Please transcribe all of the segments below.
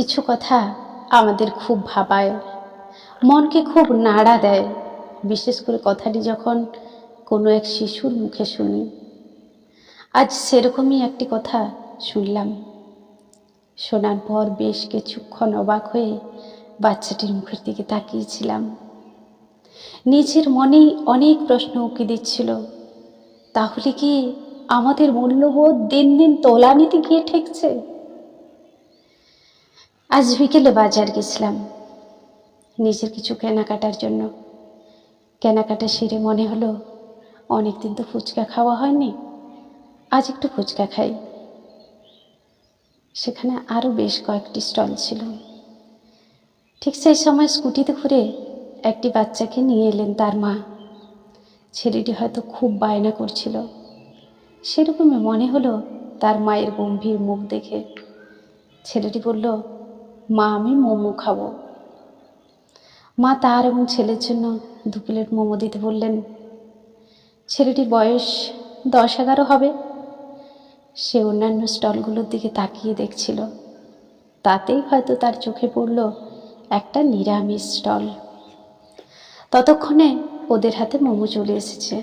কিছু কথা আমাদের খুব ভাবায়, মনকে খুব নাড়া দেয়, বিশেষ করে কথাটি যখন কোনো এক শিশুর মুখে শুনি। আজ সেরকমই একটি কথা শুনলাম। শোনার পর বেশ কিছুক্ষণ অবাক হয়ে বাচ্চাটির মুখের দিকে তাকিয়েছিলাম। নিজের মনেই অনেক প্রশ্ন উঁকি দিচ্ছিল, তাহলে কি আমাদের মূল্যবোধ দিন দিন তোলানিতে গিয়ে ঠেকছে? আজ বিকেলে বাজার গেছিলাম। নিজের কিছু কেনাকাটার জন্য। কেনাকাটা সেরে মনে হলো, অনেকদিন তো ফুচকা খাওয়া হয়নি, আজ একটু ফুচকা খাই। সেখানে আরও বেশ কয়েকটি স্টল ছিল। ঠিক সেই সময় স্কুটিতে ঘুরে একটি বাচ্চাকে নিয়ে এলেন তার মা। ছেলেটি হয়তো খুব বায়না করছিল। সেরকমই মনে হলো তার মায়ের গম্ভীর মুখ দেখে। ছেলেটি বলল মা, আমি মোমো খাব। মা তার এবং ছেলের জন্য দু প্লেট মোমো দিতে বললেন, ছেলেটির বয়স দশ এগারো হবে। সে অন্যান্য স্টলগুলোর দিকে তাকিয়ে দেখছিল। তাতেই হয়তো তার চোখে পড়ল একটা নিরামিষ স্টল। ততক্ষণে ওদের হাতে মোমো চলে এসেছে।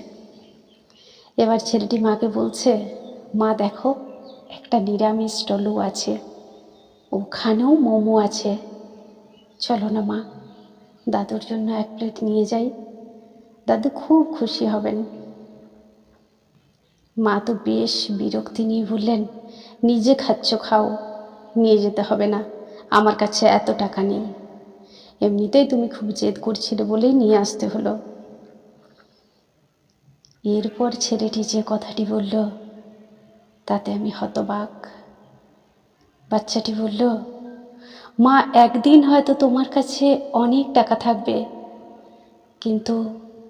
এবার ছেলেটি মাকে বলছে, মা, দেখো, একটা নিরামিষ স্টলও আছে। ওখানেও মোমো আছে। চলো না মা, দাদুর জন্য এক প্লেট নিয়ে যাই। দাদু খুব খুশি হবেন। মা তো বেশ বিরক্তি নিয়ে বললেন, নিজে খাচ্ছ, খাও, নিয়ে যেতে হবে না, আমার কাছে এত টাকা নেই। এমনিতেই তুমি খুব জেদ করছিলে বলেই নিয়ে আসতে হলো। এরপর ছেলেটি যে কথাটি বলল, তাতে আমি হতবাক। বাচ্চাটি বলল, মা, একদিন হয়তো তোমার কাছে অনেক টাকা থাকবে। কিন্তু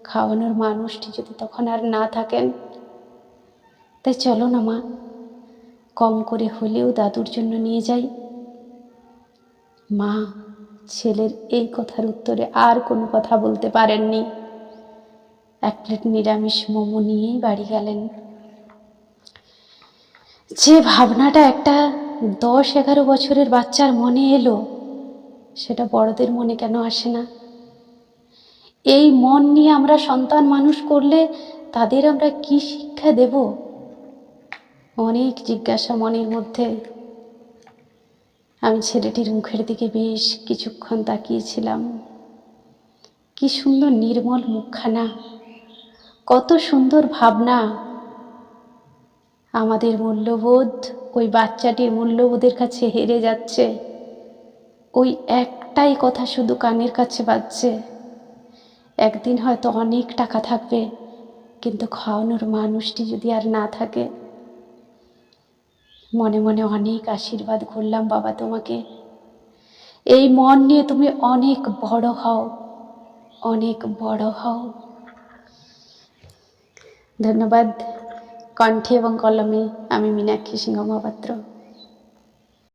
খাওয়ানোর মানুষটি যদি তখন আর না থাকেন, তাই চলো না মা। কম করে হলেও দাদুর জন্য নিয়ে যাই। মা ছেলের এই কথার উত্তরে আর কোনো কথা বলতে পারেননি। এক প্লেট নিরামিষ মোমো নিয়েই বাড়ি গেলেন। যে ভাবনাটা একটা দশ এগারো বছরের বাচ্চার মনে এলো, সেটা বড়দের মনে কেন আসে না? এই মন নিয়ে আমরা সন্তান মানুষ করলে তাদের আমরা কি শিক্ষা দেব? অনেক জিজ্ঞাসা মনের মধ্যে। আমি ছেলেটির মুখের দিকে বেশ কিছুক্ষণ তাকিয়েছিলাম। কি সুন্দর নির্মল মুখখানা, কত সুন্দর ভাবনা। আমাদের মূল্যবোধ, ওই বাচ্চাটির মূল্যবোধের কাছে হেরে যাচ্ছে। ওই একটাই কথা শুধু কানের কাছে বাজছে। একদিন হয়তো অনেক টাকা থাকবে, কিন্তু খাওয়ানোর মানুষটি যদি আর না থাকে, মনে মনে অনেক আশীর্বাদ করলাম বাবা তোমাকে। এই মন নিয়ে তুমি অনেক বড় হও, অনেক বড় হও। ধন্যবাদ। কণ্ঠে এবং কলমে আমি মীনাক্ষী সিংহ মহাপাত্র।